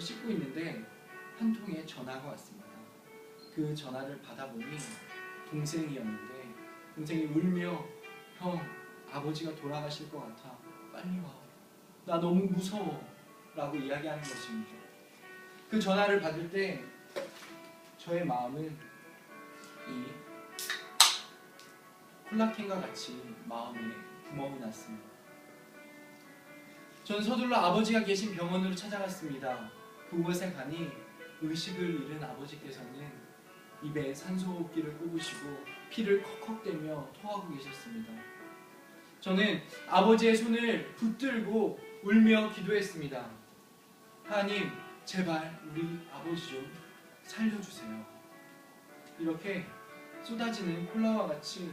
씻고 있는데 한 통의 전화가 왔습니다. 그 전화를 받아보니 동생이었는데 동생이 울며 형 아버지가 돌아가실 것 같아 빨리 와. 나 너무 무서워 라고 이야기하는 것입니다. 그 전화를 받을 때 저의 마음은 이 콜라캔과 같이 마음에 구멍이 났습니다. 전 서둘러 아버지가 계신 병원으로 찾아갔습니다. 그곳에 가니 의식을 잃은 아버지께서는 입에 산소호흡기를 꼽으시고 피를 컥컥대며 토하고 계셨습니다. 저는 아버지의 손을 붙들고 울며 기도했습니다. 하나님, 제발 우리 아버지 좀 살려주세요. 이렇게 쏟아지는 콜라와 같이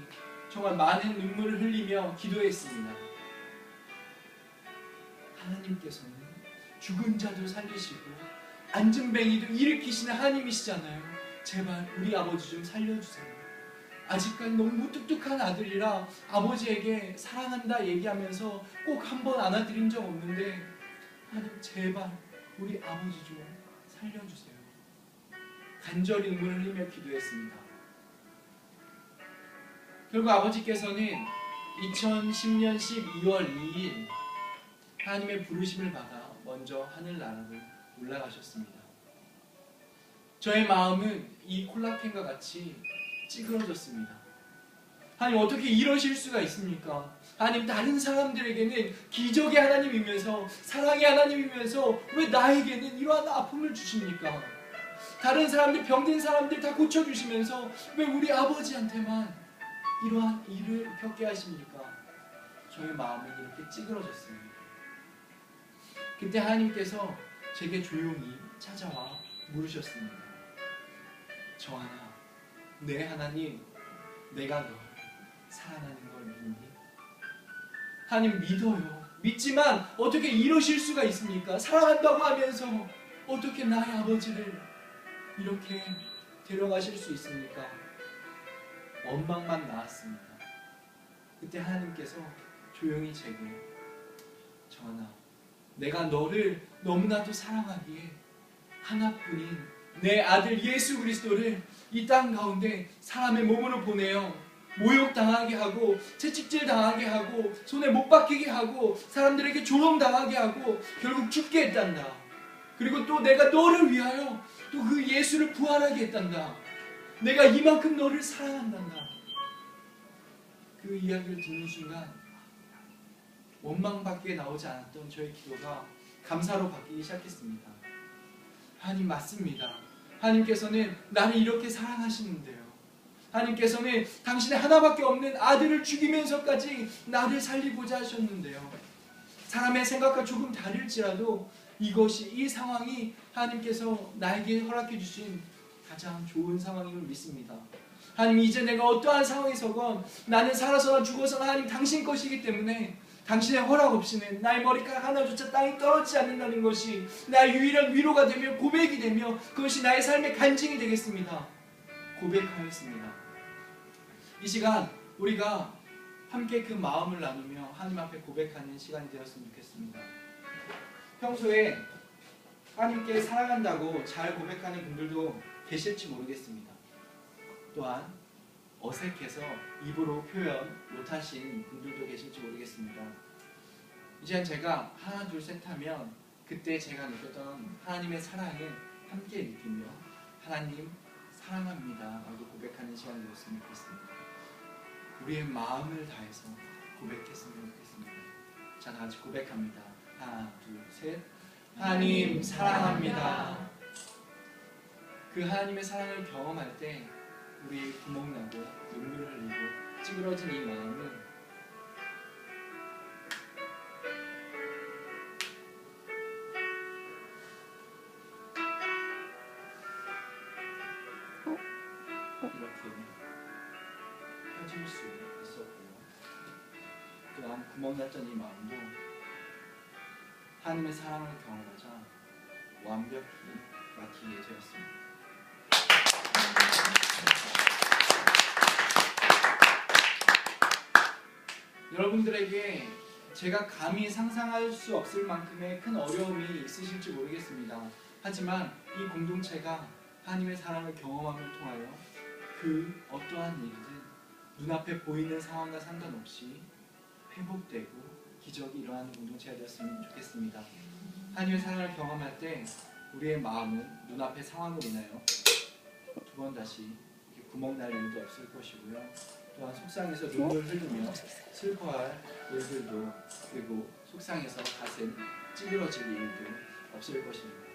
정말 많은 눈물을 흘리며 기도했습니다. 하나님께서는 죽은 자도 살리시고 안전뱅이도 일으키시는 하나님이시잖아요. 제발 우리 아버지 좀 살려주세요. 아직까지 너무 무뚝뚝한 아들이라 아버지에게 사랑한다 얘기하면서 꼭 한 번 안아드린 적 없는데 하나님 제발 우리 아버지 좀 살려주세요. 간절히 눈물을 흘리며 기도했습니다. 결국 아버지께서는 2010년 12월 2일 하나님의 부르심을 받아 먼저 하늘 나라로 올라가셨습니다. 저의 마음은 이 콜라캔과 같이 찌그러졌습니다. 하나님 어떻게 이러실 수가 있습니까? 하나님 다른 사람들에게는 기적의 하나님이면서 사랑의 하나님이면서 왜 나에게는 이러한 아픔을 주십니까? 다른 사람들 병든 사람들 다 고쳐주시면서 왜 우리 아버지한테만 이러한 일을 겪게 하십니까? 저의 마음은 이렇게 찌그러졌습니다. 그때 하나님께서 제게 조용히 찾아와 물으셨습니다. 정하나, 내 하나님, 내가 너 사랑하는 걸 믿니? 하나님 믿어요. 믿지만 어떻게 이러실 수가 있습니까? 사랑한다고 하면서 어떻게 나의 아버지를 이렇게 데려가실 수 있습니까? 원망만 나왔습니다. 그때 하나님께서 조용히 제게 정하나 내가 너를 너무나도 사랑하기에 하나뿐인 내 아들 예수 그리스도를 이 땅 가운데 사람의 몸으로 보내어 모욕당하게 하고 채찍질 당하게 하고 손에 못 박히게 하고 사람들에게 조롱당하게 하고 결국 죽게 했단다. 그리고 또 내가 너를 위하여 또 그 예수를 부활하게 했단다. 내가 이만큼 너를 사랑한단다. 그 이야기를 듣는 순간 원망밖에 나오지 않았던 저의 기도가 감사로 바뀌기 시작했습니다. 하나님 맞습니다. 하나님께서는 나를 이렇게 사랑하시는데요. 하나님께서는 당신의 하나밖에 없는 아들을 죽이면서까지 나를 살리고자 하셨는데요. 사람의 생각과 조금 다를지라도 이것이 이 상황이 하나님께서 나에게 허락해 주신 가장 좋은 상황임을 믿습니다. 하나님 이제 내가 어떠한 상황에서건 나는 살아서나 죽어서나 하나님 당신 것이기 때문에 당신의 허락 없이는 나의 머리카락 하나조차 땅에 떨어지지 않는다는 것이 나의 유일한 위로가 되며 고백이 되며 그것이 나의 삶의 간증이 되겠습니다. 고백하였습니다. 이 시간 우리가 함께 그 마음을 나누며 하나님 앞에 고백하는 시간이 되었으면 좋겠습니다. 평소에 하나님께 사랑한다고 잘 고백하는 분들도 계실지 모르겠습니다. 또한 어색해서 입으로 표현 못하신 분들도 계실지 모르겠습니다. 이제 제가 하나 둘 셋 하면 그때 제가 느꼈던 하나님의 사랑을 함께 느끼며 하나님 사랑합니다 라고 고백하는 시간이 되었으면 좋겠습니다. 우리의 마음을 다해서 고백했으면 좋겠습니다. 자, 다 같이 고백합니다. 하나, 둘, 셋. 하나님 사랑합니다. 그 하나님의 사랑을 경험할 때 우리 구멍 나고 눈물 흘리고 찌그러진 이 마음은 이렇게 펴질 수 있었고요. 또한 구멍 났던 이 마음도 하나님의 사랑을 경험하자 완벽히 막히게 되었습니다. 여러분들에게 제가 감히 상상할 수 없을 만큼의 큰 어려움이 있으실지 모르겠습니다. 하지만 이 공동체가 하나님의 사랑을 경험함을 통하여 그 어떠한 일이든 눈앞에 보이는 상황과 상관없이 회복되고 기적이 일어나는 공동체가 되었으면 좋겠습니다. 하나님의 사랑을 경험할 때 우리의 마음은 눈앞의 상황으로 인하여 두 번 다시 구멍 날 일도 없을 것이고요. 속상해서 눈물 흘리며 슬퍼할 일들도 그리고 속상해서 가슴 찌그러질 일도 없을 것입니다.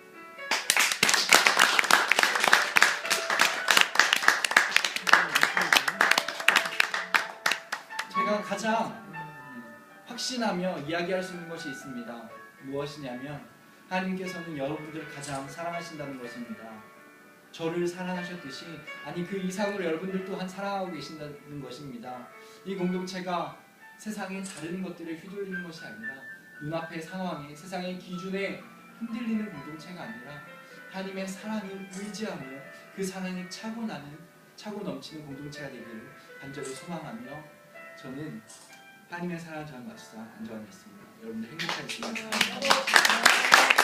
제가 가장 음, 확신하며 이야기할 수 있는 것이 있습니다. 무엇이냐면 하나님께서는 여러분들 가장 사랑하신다는 것입니다. 저를 사랑하셨듯이 아니 그 이상으로 여러분들 또한 사랑하고 계신다는 것입니다. 이 공동체가 세상의 다른 것들에 휘둘리는 것이 아니라 눈앞의 상황에 세상의 기준에 흔들리는 공동체가 아니라 하나님의 사랑을 의지하며 그 사랑이 차고 나는 차고 넘치는 공동체가 되기를 간절히 소망하며 저는 하나님의 사랑을 저는 마치다 안정하겠습니다. 여러분들 행복하시길 바랍니다.